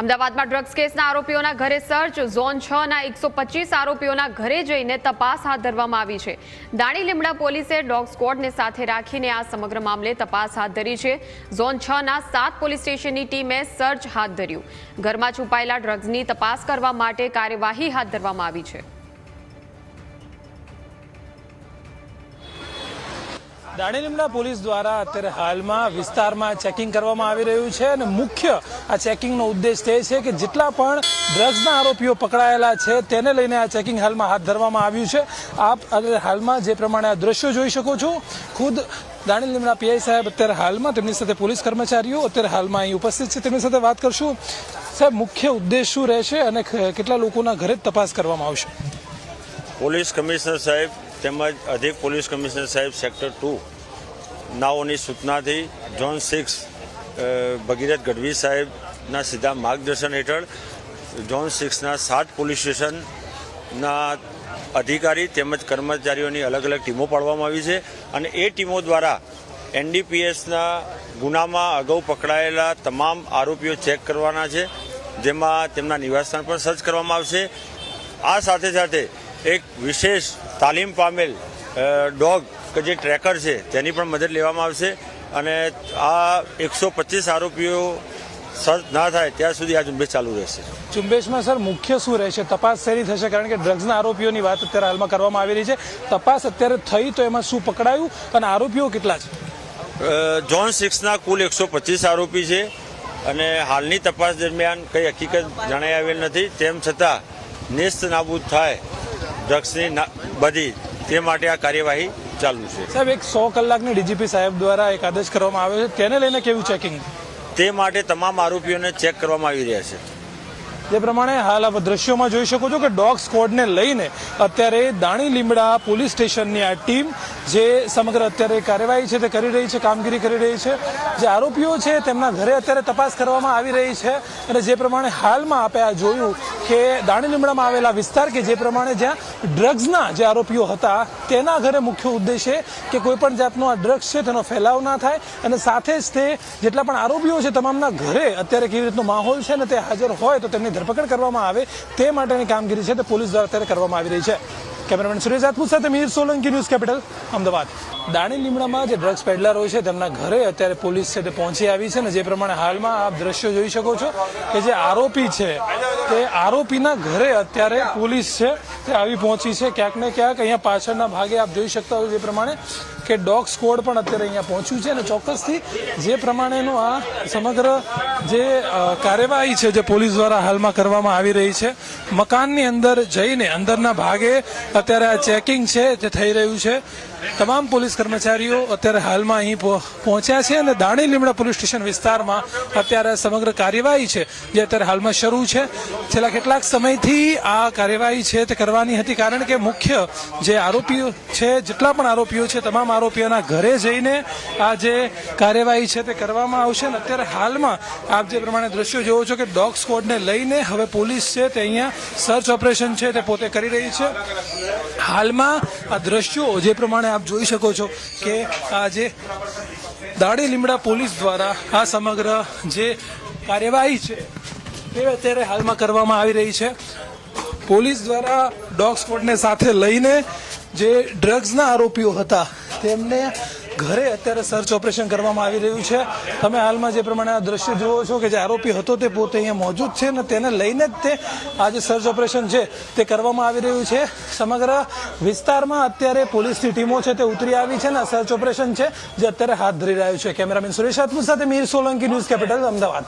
અમદાવાદમાં ડ્રગ્સ કેસના આરોપીઓના ઘરે સર્ચ, ઝોન છ ના એકસો આરોપીઓના ઘરે જઈને તપાસ હાથ ધરવામાં આવી છે. દાણી લીમડા પોલીસે ડોગ સ્ક્વોડને સાથે રાખીને આ સમગ્ર મામલે તપાસ હાથ ધરી છે. ઝોન છ ના સાત પોલીસ સ્ટેશનની ટીમે સર્ચ હાથ ધર્યું. ઘરમાં છુપાયેલા ડ્રગ્સની તપાસ કરવા માટે કાર્યવાહી હાથ ધરવામાં આવી છે. દાણી લીમડા પોલીસ દ્વારા અત્યારે હાલમાં વિસ્તારમાં ચેકિંગ કરવામાં આવી રહ્યું છે અને મુખ્ય આ ચેકિંગનો ઉદ્દેશ તે છે કે જેટલા પણ ડ્રગ્સના આરોપીઓ પકડાયેલા છે તેને લઈને આ ચેકિંગ હાલમાં હાથ ધરવામાં આવ્યું છે. આપ હાલમાં જે પ્રમાણે આ દ્રશ્યો જોઈ શકો છો, ખુદ દાણીલીમડા પીઆઈ સાહેબ અત્યારે હાલમાં તેમની સાથે પોલીસ કર્મચારીઓ અત્યારે હાલમાં અહીં ઉપસ્થિત છે. તેમની સાથે વાત કરશું. સાહેબ, મુખ્ય ઉદ્દેશ શું રહેશે અને કેટલા લોકોના ઘરે તપાસ કરવામાં આવશે? પોલીસ કમિશનર સાહેબ તેમજ અધિક પોલીસ કમિશનર સાહેબ સેક્ટર ટુ નાઓની સૂચનાથી ઝોન સિક્સ ભગીરથ ગઢવી સાહેબના સીધા માર્ગદર્શન હેઠળ ઝોન સિક્સના સાત પોલીસ સ્ટેશનના અધિકારી તેમજ કર્મચારીઓની અલગ અલગ ટીમો પાડવામાં આવી છે અને એ ટીમો દ્વારા એનડીપીએસના ગુનામાં અગાઉ પકડાયેલા તમામ આરોપીઓ ચેક કરવાના છે, જેમાં તેમના નિવાસસ્થાન પર સર્ચ કરવામાં આવશે. આ સાથે સાથે એક વિશેષ તાલીમ પામેલ ડોગ કે જે ટ્રેકર છે તેની પણ મદદ લેવામાં આવશે. અને આ એકસો પચીસ આરોપીઓ સર્ચ ના થાય ત્યાં સુધી આ ઝુંબેશ ચાલુ રહેશે. ઝુંબેશમાં સર મુખ્ય શું રહેશે? તપાસ શેરી થશે? કારણ કે ડ્રગ્સના આરોપીઓની વાત અત્યારે હાલમાં કરવામાં આવી રહી છે. તપાસ અત્યારે થઈ તો એમાં શું પકડાયું અને આરોપીઓ કેટલા છે? જોન સિક્સના કુલ એકસો પચીસ આરોપી છે અને હાલની તપાસ દરમિયાન કંઈ હકીકત જણાઈ આવેલ નથી. તેમ છતાં નિસ્ત નાબૂદ થાય ડ્રગ્સની બધી તે માટે આ કાર્યવાહી ચાલુ છે. સાહેબ એક સો કલાકની ડીજીપી સાહેબ દ્વારા એક આદેશ કરવામાં આવ્યો છે. તેને લઈને કેવું ચેકિંગ તે માટે તમામ આરોપીઓને ચેક કરવામાં આવી રહ્યા છે. જે પ્રમાણે હાલ આપ દ્રશ્યોમાં જોઈ શકો છો કે ડોગ સ્કોડને લઈને અત્યારે દાણી લીમડા પોલીસ સ્ટેશનની આ ટીમ જે સમગ્ર અત્યારે કાર્યવાહી છે તે કરી રહી છે કામગીરી કરી રહી છે. જે આરોપીઓ છે તેમના ઘરે અત્યારે તપાસ કરવામાં આવી રહી છે અને જે પ્રમાણે હાલમાં આપે આ જોયું કે દાણી લીમડામાં આવેલા વિસ્તાર કે જે પ્રમાણે જ્યાં ડ્રગ્સના જે આરોપીઓ હતા, તેના ઘરે મુખ્ય ઉદ્દેશ છે કે કોઈ પણ જાતનો આ ડ્રગ્સ છે તેનો ફેલાવ ના થાય અને સાથે જ તે જેટલા પણ આરોપીઓ છે તમામના ઘરે અત્યારે કેવી રીતનો માહોલ છે ને તે હાજર હોય તો તેમની ધરપકડ કરવામાં આવે તે માટેની કામગીરી છે તે પોલીસ દ્વારા અત્યારે કરવામાં આવી રહી છે. કેમેરામેન સુરેશ રાજપૂત સાથે મિહિર સોલંકી ન્યૂઝ કેપિટલ, અમદાવાદ. દાણી લીમડામાં જે ડ્રગ્સ પેડલરો છે, તેમના ઘરે અત્યારે પોલીસ છે તે પહોંચી આવી છે ને જે પ્રમાણે હાલમાં આપ દ્રશ્યો જોઈ શકો છો કે જે આરોપી છે તે આરોપીના ઘરે અત્યારે પોલીસ છે તે આવી પહોંચી છે. ક્યાંક ને ક્યાંક અહીંયા પાછળના ભાગે આપ જોઈ શકતા હોય જે પ્રમાણે કે ડોગ સ્કોડ પણ અત્યારે અહીંયા પહોંચ્યું છે અને ચોક્કસથી જે પ્રમાણેનું આ સમગ્ર જે કાર્યવાહી છે જે પોલીસ દ્વારા હાલમાં કરવામાં આવી રહી છે, મકાનની અંદર જઈને અંદરના ભાગે અત્યારે આ ચેકિંગ છે જે થઈ રહ્યું છે. તમામ પોલીસ કર્મચારીઓ અત્યારે હાલમાં અહીં પહોંચ્યા છે અને દાણી લીમડા પોલીસ સ્ટેશન વિસ્તારમાં અત્યારે સમગ્ર કાર્યવાહી છે જે અત્યારે હાલમાં શરૂ છે. છેલ્લા કેટલાક સમયથી આ કાર્યવાહી છે તે કરવાની હતી કારણ કે મુખ્ય જે આરોપીઓ છે, જેટલા પણ આરોપીઓ છે, તમામ આરોપીઓના ઘરે જઈને આ જે કાર્યવાહી છે તે કરવામાં આવશે અને અત્યારે હાલમાં આપ જે પ્રમાણે દ્રશ્યો જોવો છો કે ડોગ સ્કોડને લઈને હવે પોલીસ છે તે અહીંયા સર્ચ ઓપરેશન છે તે પોતે કરી રહી છે. હાલમાં આ દ્રશ્યો જે પ્રમાણે આપ જોઈ શકો છો કે આ જે દાડી લીમડા પોલીસ દ્વારા આ સમગ્ર જે કાર્યવાહી છે, તે અત્યારે હાલમાં કરવામાં આવી રહી છે. પોલીસ દ્વારા ડોગ સ્કોડને સાથે લઈને જે ડ્રગ્સના આરોપીઓ હતા, તેમને ઘરે અત્યારે સર્ચ ઓપરેશન કરવામાં આવી રહ્યું છે. તમે હાલમાં જે પ્રમાણે આ દ્રશ્ય જુઓ છો કે જે આરોપી હતો તે પોતે અહીંયા મોજૂદ છે ને તેને લઈને જ તે આ જે સર્ચ ઓપરેશન છે તે કરવામાં આવી રહ્યું છે. સમગ્ર વિસ્તારમાં અત્યારે પોલીસની ટીમો છે તે ઉતરી આવી છે અને સર્ચ ઓપરેશન છે જે અત્યારે હાથ ધરી રહ્યું છે. કેમેરામેન સુરેશ આત્મુ સાથે મીર સોલંકી, ન્યૂઝ કેપિટલ, અમદાવાદ.